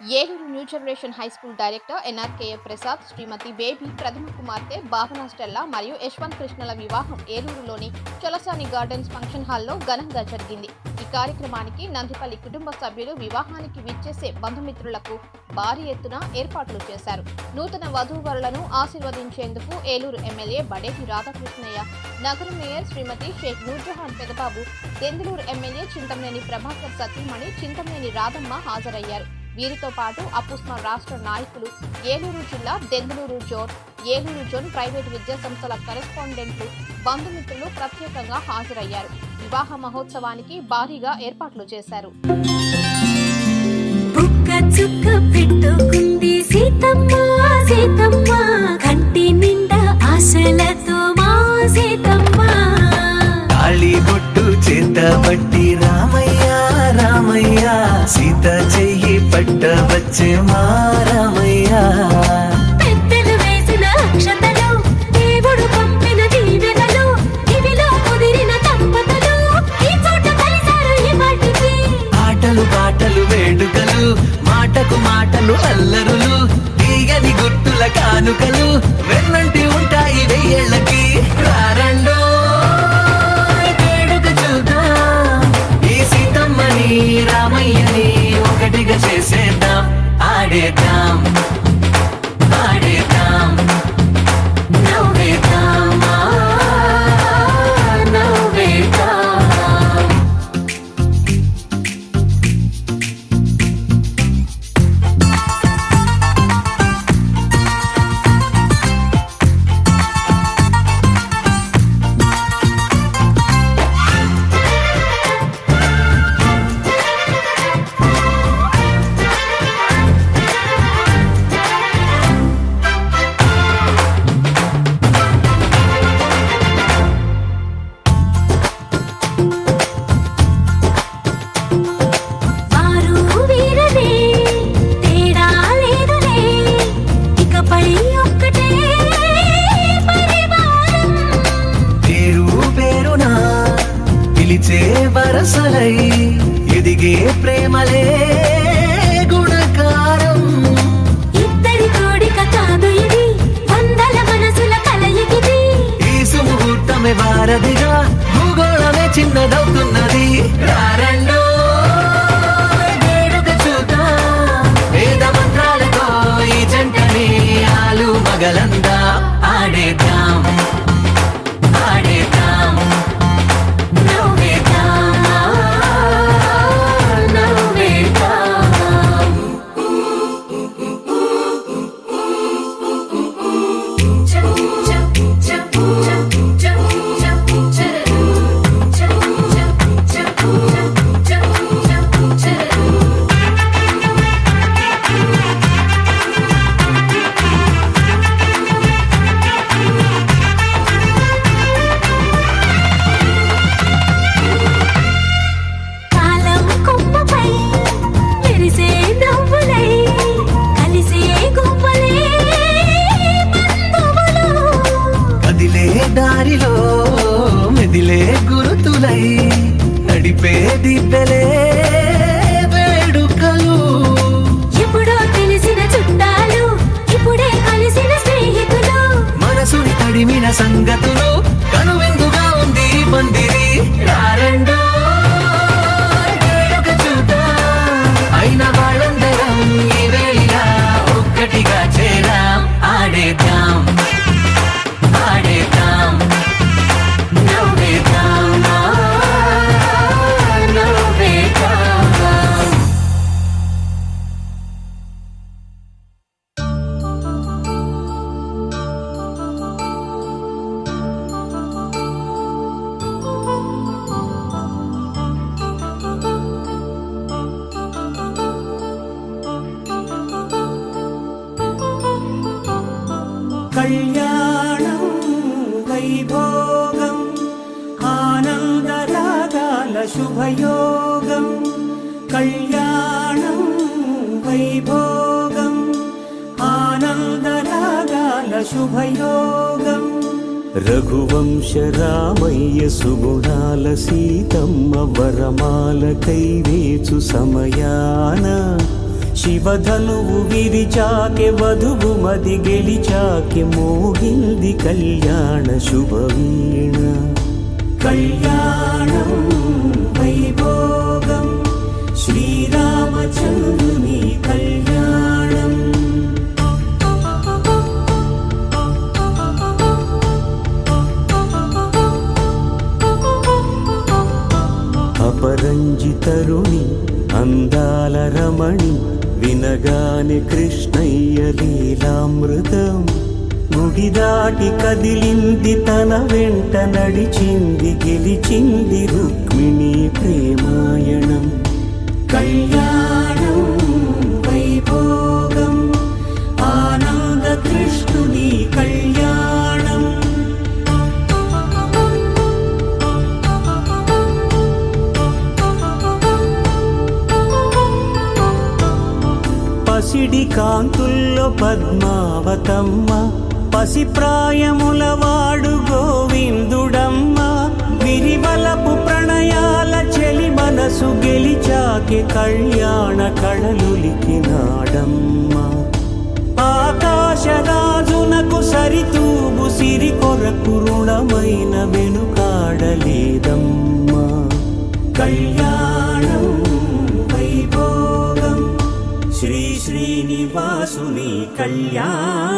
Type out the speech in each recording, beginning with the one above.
Eluru new generation high school director NRKA Prasad Shrimati Baby ప్రథమ కుమార్తె భావన Stella మరియు యశ్వంత్ కృష్ణల వివాహం ఏలూరులోని చొలసాని గార్డెన్స్ ఫంక్షన్ హాల్లో ఘనంగా జరిగింది. ఈ కార్యక్రమానికి నందిపల్లి కుటుంబ సభ్యులు వివాహానికి విచ్చేసే బంధుమిత్రులకు భారీ ఎత్తున ఏర్పాట్లు చేశారు. నూతన వధూవరులను ఆశీర్వదించేందుకు ఏలూరు ఎమ్మెల్యే బడేటి రాధాకృష్ణయ్య నగర మేయర్ శ్రీమతి షేక్ నూర్జహాన్ పెదబాబు దెందులూరు ఎమ్మెల్యే చింతమనేని ప్రభాకర్ సతీమణి చింతమనేని రాధమ్మ హాజరయ్యారు. వీరితో పాటు అపుస్మా రాష్ట్ర నాయకులు ఏలూరు జిల్లా Denduluru zone Eluru zone private విద్యా సంస్థల కరెస్పాండెంట్లు బంధుమిత్రులు ప్రత్యేకంగా హాజరయ్యారు. వివాహ మహోత్సవానికి భారీగా ఏర్పాట్లు చేశారు. పెట్టుకుంది సీతమ్మ సీతమ్మ. కంటి నిండా ఆశలతో మా సీతమ్మ. తాళి బొట్టు చేత పట్టి రామయ్య రామయ్య. సీత పట్ట వచ్చే మా రామయ్య పెద్దలు వేసిన అక్షతలు దేవుడు పంపిన దీవెనలు ఇవిలో కుదిరిన దంపతులు ఈ చోట కలిసారు ఈ వాటికి ఆటలు పాటలు వేడుకలు మాటకు మాటలు అల్లరులు తీయని గుర్తుల కానుకలు వెన్నంటి ఉంటాయి వెయ్యేళ్ళకి. రారండో రామయ్యని ఆడేద్దాం వరసలై ఎదిగే ప్రేమలే గుణకారం. ఇద్దరి కోడిక కాదు ఇది వందల మనసుల కలయికిది ఈ సుముహూర్తమే వారధిగా భూగోళమే చిన్నదవుతున్నది. రారండో చూద్దాం. వేద మంత్రాలతో ఈ జంటని ఆలు మగలందా వైభోగం ఆనందరాగాల శుభయోగం. రఘువంశ రామయ్య సుగుణాల సీతమ్మ వరమాల కైవేచు సమయాన. శివధనువు విరిచాకె వధువు మది గెలిచాకె మోగింది కళ్యాణ శుభవీణ. కళ్యాణం వైభోగం శ్రీరామచంద్రుని కళ్యాణం. అపరంజితరుణి అందాల రమణి వినగానే కృష్ణయ్య లీలామృతం. గుడి దాటి కదిలింది తన వెంట నడిచింది గెలిచింది రుక్మిణి ప్రేమాయణం. కళ్యాణం వైభోగం ఆనంద కృష్ణుని కళ్యాణం. పసిడి కాంతుల్లో పద్మావతమ్మ పసి ప్రాయముల వాడు గోవిందుడమ్మ విరివలపు మనసు గెలిచాకే కళ్యాణ కళలులికినాడమ్మ ఆకాశరాజునకు సరితూగు సిరి కొరకు రుణమైన వెనుకాడలేదమ్మా. కళ్యాణం వైభోగం శ్రీ శ్రీనివాసుని కళ్యాణం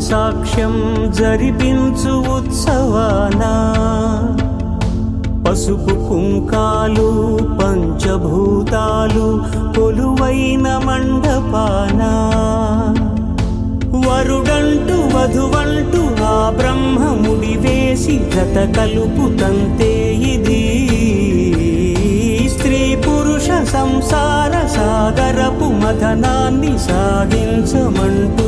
సాక్ష్యం జరిపించు ఉత్సవాన. పసుపు కుంకాలు పంచభూతాలు కొలువైన మండపాన. వరుడంటూ వధువంటూ ఆ బ్రహ్మముడి వేసి గత కలుపుతంతే ఇది. స్త్రీ పురుష సంసార సాగరపు మథనాన్ని సాగించమంటూ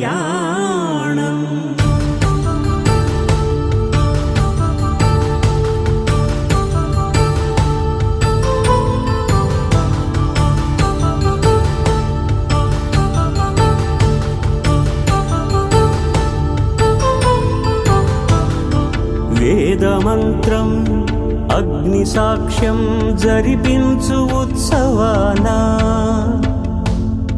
కళ్యాణం వేదమంత్రం అగ్ని సాక్ష్యం జరిపించు ఉత్సవానా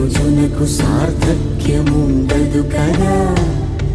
మనుజునకు సార్థక్యముండదు కదా?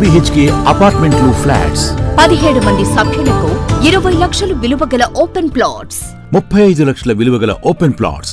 బిహెచ్కే అపార్ట్మెంట్లు ఫ్లాట్స్. పదిహేడు మంది సభ్యులకు ఇరవై లక్షలు విలువ గల ఓపెన్ ప్లాట్స్. ముప్పై ఐదు లక్షల విలువ గల ఓపెన్ ప్లాట్స్.